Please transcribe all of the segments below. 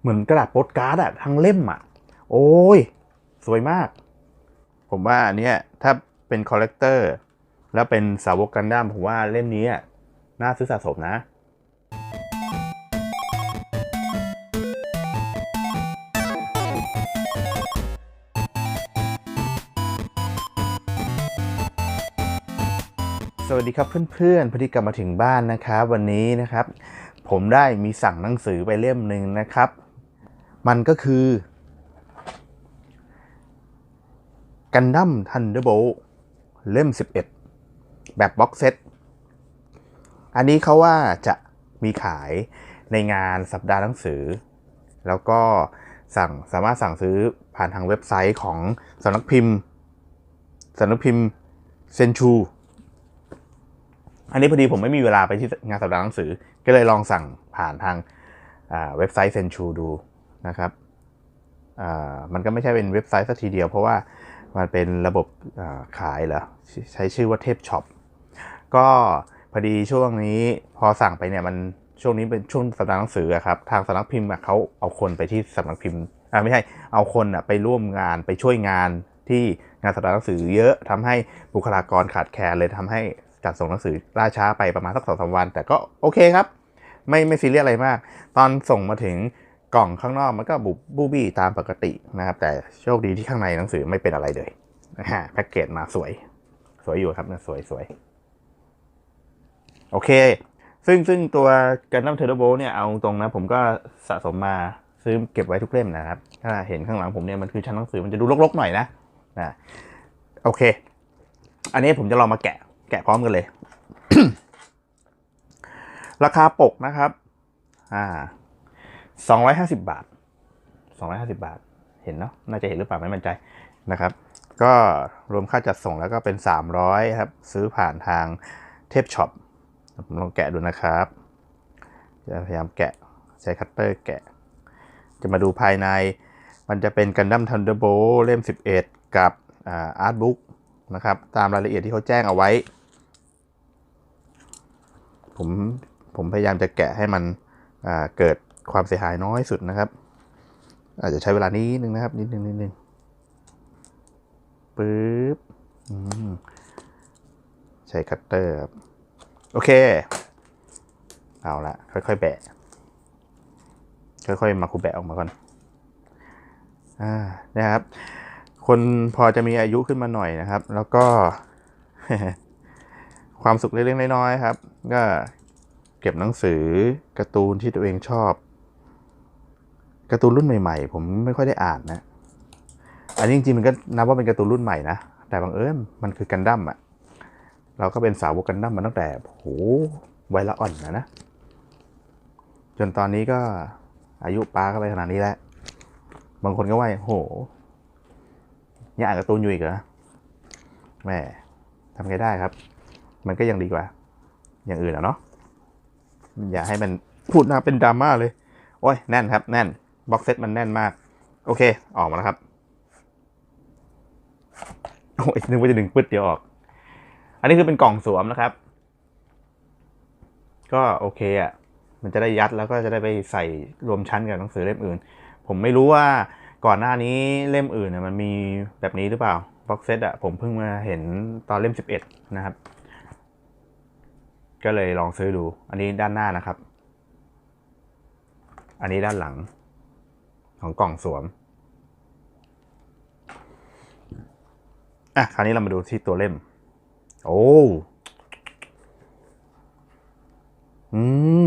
เหมือนกระดาษโปสการ์ดอะทั้งเล่มอะโอ้ย สวยมาก ผมว่าอันเนี้ยถ้าเป็นคอลเลกเตอร์แล้วเป็นสาวกกันดั้มผมว่าเล่มนี้อะน่าซื้อสะสมนะ สวัสดีครับเพื่อนๆพอดีกลับมาถึงบ้านนะครับ วันนี้นะครับ ผมได้มีสั่งหนังสือไปเล่มหนึ่งนะครับ มันก็คือกันดั้มทันเดอร์โบเล่ม 11 แบบบ็อกเซต อันนี้เขาว่าจะมีขายในงานสัปดาห์หนังสือ แล้วก็สั่งสามารถสั่งซื้อผ่านทางเว็บไซต์ของสำนักพิมพ์สำนักพิมพ์เซนชูอันนี้พอดีผมไม่มีเวลาไปที่งานสัปดาห์หนังสือ ก็เลยลองสั่งผ่านทางเว็บไซต์เซนชูดู นะครับมันก็ไม่ใช่เป็นเว็บไซต์สักทีเดียว เพราะว่ามันเป็นระบบขายเหรอใช้ชื่อว่าเทพช็อปก็พอดีช่วงนี้พอสั่งไปเนี่ยมันช่วงนี้เป็นช่วงสัปดาห์หนังสือครับทางสำนักพิมพ์เขาเอาคนไปที่สำนักพิมพ์อ่าไม่ใช่เอาคนอะไปร่วมงานไปช่วยงานที่งานสัปดาห์หนังสือเยอะทำให้บุคลากรขาดแคลนเลยทำให้จัดส่งหนังสือล่าช้าไปประมาณสักสองสาวัน แต่ก็โอเคครับ ไม่ไม่ซีเรียสอะไรมาก ตอนส่งมาถึง กล่องข้างนอกมันก็บุบบูบี้ตามปกตินะครับ แต่โชคดีที่ข้างในหนังสือไม่เป็นอะไรเลยนะฮะแพ็กเกจมาสวย สวยอยู่ครับนะสวยสวยโอเค ซึ่งซึ่งตัวกันดั้มเทอร์โบเนี่ยเอาตรงนะ ผมก็สะสมมาซื้อเก็บไว้ทุกเล่มนะครับ ถ้าเห็นข้างหลังผมเนี่ยมันคือชั้นหนังสือมันจะดูรกๆหน่อยนะนะโอเค อันนี้ผมจะลองมาแกะแกะพร้อมกันเลย ราคาปกนะครับ อ่า สองร้อยห้าสิบบาทสองร้อยห้าสิบาท เห็นเนาะ น่าจะเห็นหรือเปล่าไม่มั่นใจนะครับ ก็รวมค่าจัดส่งแล้วก็เป็นสามร้อยครับ ซื้อผ่านทางเทพช็อป ผมลองแกะดูนะครับ จะพยายามแกะใช้คัตเตอร์แกะ จะมาดูภายใน มันจะเป็นกันดั้มทันเดอร์โบเล่ม 11 กับอาร์ตบุ๊กนะครับ ตามรายละเอียดที่เขาแจ้งเอาไว้ ผม ผมพยายามจะแกะให้มันเกิด ความเสียหายน้อยสุดนะครับ อาจจะใช้เวลานิดนึงนะครับ นิดนึงนิดนึงปึ๊บใช้คัตเตอร์ครับโอเค เอาละค่อยๆแบะ ค่อยๆ มาคูแบะออกมาก่อนอ่านะครับ คนพอจะมีอายุขึ้นมาหน่อยนะครับ แล้วก็ ความสุขเล็กๆน้อยๆครับ ก็เก็บหนังสือการ์ตูนที่ตัวเองชอบ การ์ตูนรุ่นใหม่ๆ ผมไม่ค่อยได้อ่านนะ อันนี้จริงๆมันก็นับว่าเป็นการ์ตูนรุ่นใหม่นะ แต่บางเอิญมันคือกันดั้มอะเราก็เป็นสาวกกันดั้มมาตั้งแต่โหวัยละอ่อนนะนะ จนตอนนี้ก็อายุป้าก็ไปขนาดนี้แล้ว บางคนก็ว่าโหยังอ่านการ์ตูนอยู่อีกเหรอแม่ทำไงได้ครับ มันก็ยังดีกว่า อย่างอื่นอะเนาะอย่าให้มันพูดน่าเป็นดราม่าเลย โอ้ยแน่นครับ แน่น บ็อกเซตมันแน่นมาก โอเค ออกมาแล้วครับโอ้ยนึกว่าจะดึงปึ๊ดเดียวออก อันนี้คือเป็นกล่องสวมนะครับ ก็โอเคอะมันจะได้ยัดแล้วก็จะได้ไปใส่รวมชั้นกับหนังสือเล่มอื่น ผมไม่รู้ว่าก่อนหน้านี้เล่มอื่นเนี่ยมันมีแบบนี้หรือเปล่าบ็อกเซตอะผมเพิ่งมาเห็นตอนเล่ม 11 นะครับ ก็เลยลองซื้อดู อันนี้ด้านหน้านะครับ อันนี้ด้านหลัง ของกล่องสวม อะ คราวนี้เรามาดูที่ตัวเล่ม โอ้ อืม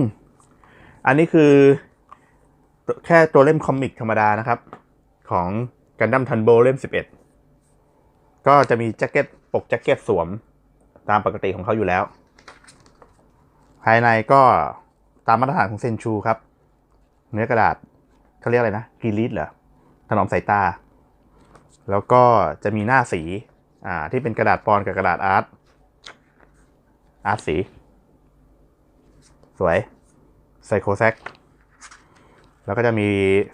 อันนี้คือ แค่ตัวเล่มคอมิกธรรมดานะครับ ของกันดั้มทันโบเล่ม 11 ก็จะมีแจ็คเก็ตปกแจ็คเก็ตสวม ตามปกติของเขาอยู่แล้ว ภายในก็ตามมาตรฐานของเซนชูครับ เนื้อกระดาษ เขาเรียกอะไรนะกรีลิสเหรอถนอมสายตา แล้วก็จะมีหน้าสีอ่าที่เป็นกระดาษปอนกับกระดาษอาร์ตอาร์ตสี สวยไซโคแซกแล้วก็จะมี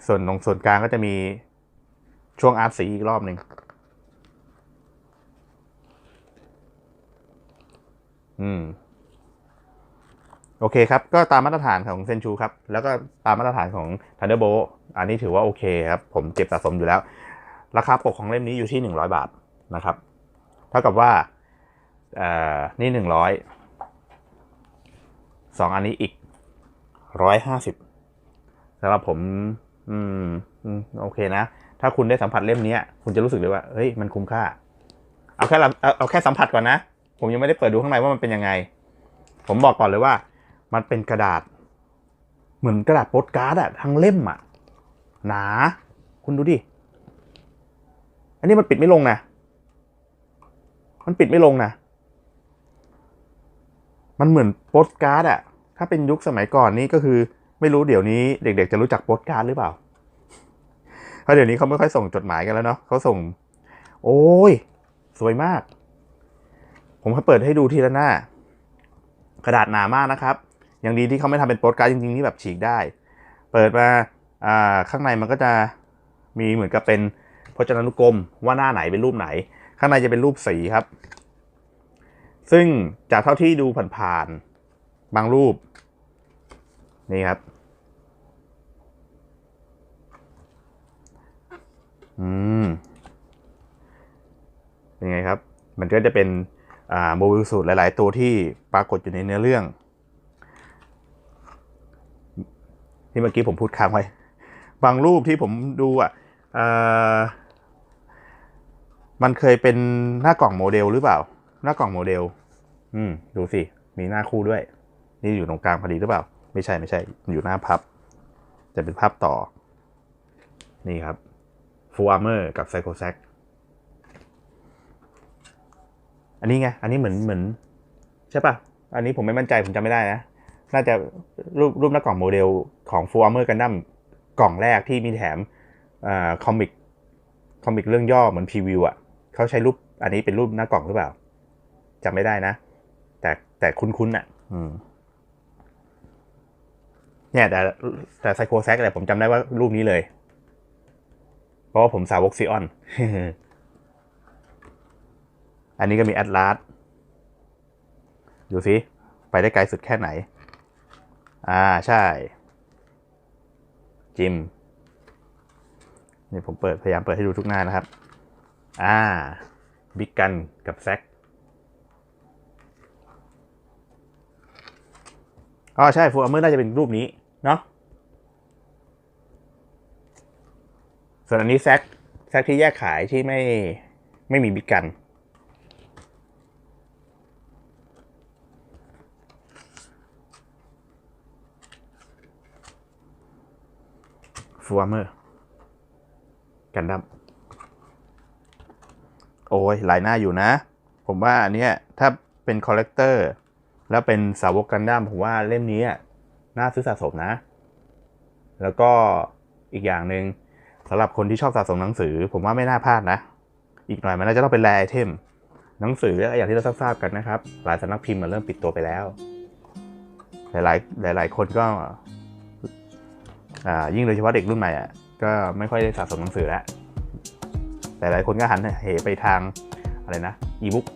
ส่วนตรงส่วนกลางก็จะมีช่วงอาร์ตสีอีกรอบหนึ่งอืม โอเคครับ ก็ตามมาตรฐานของเซนชูครับ แล้วก็ตามมาตรฐานของ Thunderbolt อันนี้ถือว่าโอเคครับ ผมเก็บสะสมอยู่แล้ว ราคาปกของเล่มนี้อยู่ที่ 100 บาทนะครับ เท่ากับว่าเอ่อนี่หนึ่งร้อยสองอันนี้อีกร้อยห้าสิบสำหรับผมอืมอืมโอเคนะ ถ้าคุณได้สัมผัสเล่มนี้คุณจะรู้สึกเลยว่า เฮ้ย มันคุ้มค่า เอาแค่ละเอาเอาแค่สัมผัสก่อนนะ ผมยังไม่ได้เปิดดูข้างในว่ามันเป็นยังไง ผมบอกก่อนเลยว่า มันเป็นกระดาษ เหมือนกระดาษโปสการ์ดอะทั้งเล่มอะ หนา คุณดูดิ อันนี้มันปิดไม่ลงนะ มันปิดไม่ลงนะ มันเหมือนโปสการ์ดอะถ้าเป็นยุคสมัยก่อนนี่ก็คือ ไม่รู้เดี๋ยวนี้เด็ก ๆ จะรู้จักโปสการ์ดหรือเปล่า เพราะเดี๋ยวนี้เขาไม่ค่อยส่งจดหมายกันแล้วเนาะเขาส่ง โอ้ย สวยมาก ผมให้เปิดให้ดูทีละหน้า กระดาษหนามากนะครับ อย่างดีที่เขาไม่ทำเป็นโปสการ์ดจริงๆที่แบบฉีกได้ เปิดมา ข้างในมันก็จะมีเหมือนกับเป็นพจนานุกรมว่าหน้าไหนเป็นรูปไหน ข้างในจะเป็นรูปสีครับ ซึ่งจากเท่าที่ดูผ่านๆบางรูปนี่ครับอืมเป็นไงครับ มันก็จะเป็นโมบิลสูตรหลาย ๆ ตัวที่ปรากฏอยู่ในเนื้อเรื่อง ที่เมื่อกี้ผมพูดค้างไว้ บางรูปที่ผมดูอะมันเคยเป็นหน้ากล่องโมเดลหรือเปล่า หน้ากล่องโมเดล อืม ดูสิ มีหน้าคู่ด้วย นี่อยู่ตรงกลางพอดีหรือเปล่า ไม่ใช่ไม่ใช่ อยู่หน้าพับจะเป็นภาพต่อ นี่ครับฟูอาร์เมอร์กับไซโคแซกอันนี้ไง อันนี้เหมือนเหมือน ใช่ป่ะ อันนี้ผมไม่มั่นใจผมจำไม่ได้นะ น่าจะรูปรูปหน้ากล่องโมเดลของฟูอาร์เมอร์กันดั้ม กล่องแรกที่มีแถมอ่าคอมิกคอมิกเรื่องย่อเหมือนพรีวิวอะเขาใช้รูปอันนี้เป็นรูปหน้ากล่องหรือเปล่าจำไม่ได้นะ แต่แต่คุ้นๆอะเนี่ยแต่แต่ไซโคแซกอะไรผมจำได้ว่ารูปนี้เลย เพราะว่าผมสาวกซีออน อันนี้ก็มีแอดลาสดูสิ ไปได้ไกลสุดแค่ไหน อ่าใช่ จิมนี่ผมเปิดพยายามเปิดให้ดูทุกหน้านะครับ อ่า บิ๊กกันกับแซกอ๋อใช่ฟูอัมเมอร์น่าจะเป็นรูปนี้ เนาะส่วนอันนี้แซกแซกที่แยกขายที่ไม่ไม่มีบิ๊กกัน ฟูอร์เมอร์กันดั้มโอ้ยหลายหน้าอยู่นะ ผมว่าอันเนี้ยถ้าเป็นคอลเลกเตอร์แล้วเป็นสาวกกันดั้มผมว่าเล่มนี้น่าซื้อสะสมนะ แล้วก็อีกอย่างหนึ่งสำหรับคนที่ชอบสะสมหนังสือ ผมว่าไม่น่าพลาดนะ อีกหน่อยมันน่าจะต้องเป็นแรไอเทมหนังสืออย่างที่เราทราบกันนะครับ หลายสำนักพิมพ์มันเริ่มปิดตัวไปแล้ว หลายๆหลาย ๆ คนก็ ยิ่งโดยเฉพาะเด็กรุ่นใหม่อะก็ไม่ค่อยได้สะสมหนังสือแล้วแต่หลายคนก็หันเหไปทางอะไรนะอีบุ๊ก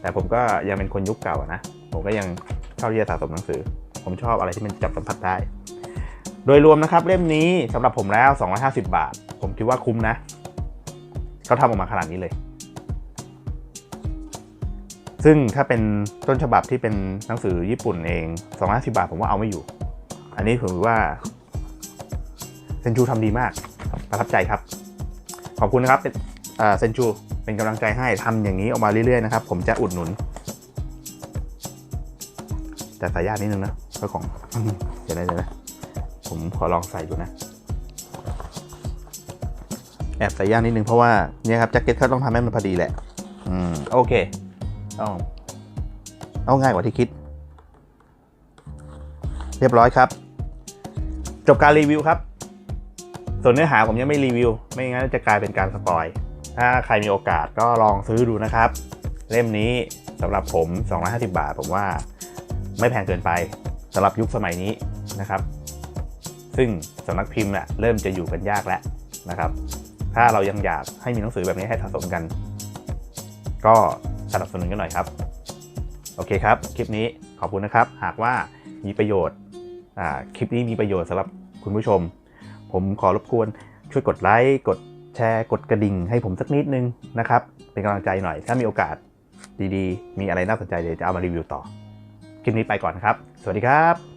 แต่ผมก็ยังเป็นคนยุคเก่าอะนะ ผมก็ยังชอบที่จะสะสมหนังสือ ผมชอบอะไรที่มันจับสัมผัสได้ โดยรวมนะครับเล่มนี้สำหรับผมแล้ว 250 บาท ผมคิดว่าคุ้มนะเขาทำออกมาขนาดนี้เลย ซึ่งถ้าเป็นต้นฉบับที่เป็นหนังสือญี่ปุ่นเอง 250 บาทผมว่าเอาไม่อยู่ อันนี้ผมว่า เซนจูทำดีมาก ประทับใจครับ ขอบคุณนะครับเป็นเซนจูเป็นกำลังใจให้ทำอย่างนี้ออกมาเรื่อยๆนะครับ ผมจะอุดหนุน แต่ใส่ยากนิดนึงนะเจ้าของเดี๋ยวนะเดี๋ยวนะผมขอลองใส่ดูนะ แอบใส่ยากนิดนึงเพราะว่าเนี่ยครับแจ็คเก็ตเขาต้องทำให้มันพอดีแหละ อืมโอเคเอาเอาง่ายกว่าที่คิด เรียบร้อยครับ จบการรีวิวครับ ส่วนเนื้อหาผมยังไม่รีวิว ไม่งั้นจะกลายเป็นการสปอย ถ้าใครมีโอกาสก็ลองซื้อดูนะครับ เล่มนี้สำหรับผม 250 บาท ผมว่าไม่แพงเกินไปสำหรับยุคสมัยนี้นะครับ ซึ่งสำนักพิมพ์เน่เริ่มจะอยู่กันยากแล้วนะครับ ถ้าเรายังอยากให้มีหนังสือแบบนี้ให้สะสมกัน ก็สนับสนุนกันหน่อยครับ โอเคครับ คลิปนี้ขอบคุณนะครับ หากว่ามีประโยชน์คลิปนี้มีประโยชน์สำหรับคุณผู้ชม ผมขอรบกวนช่วยกดไลค์กดแชร์กดกระดิ่งให้ผมสักนิดนึงนะครับ เป็นกำลังใจหน่อย ถ้ามีโอกาสดีๆ มีอะไรน่าสนใจเดี๋ยวจะเอามารีวิวต่อคลิปนี้ไปก่อนครับ สวัสดีครับ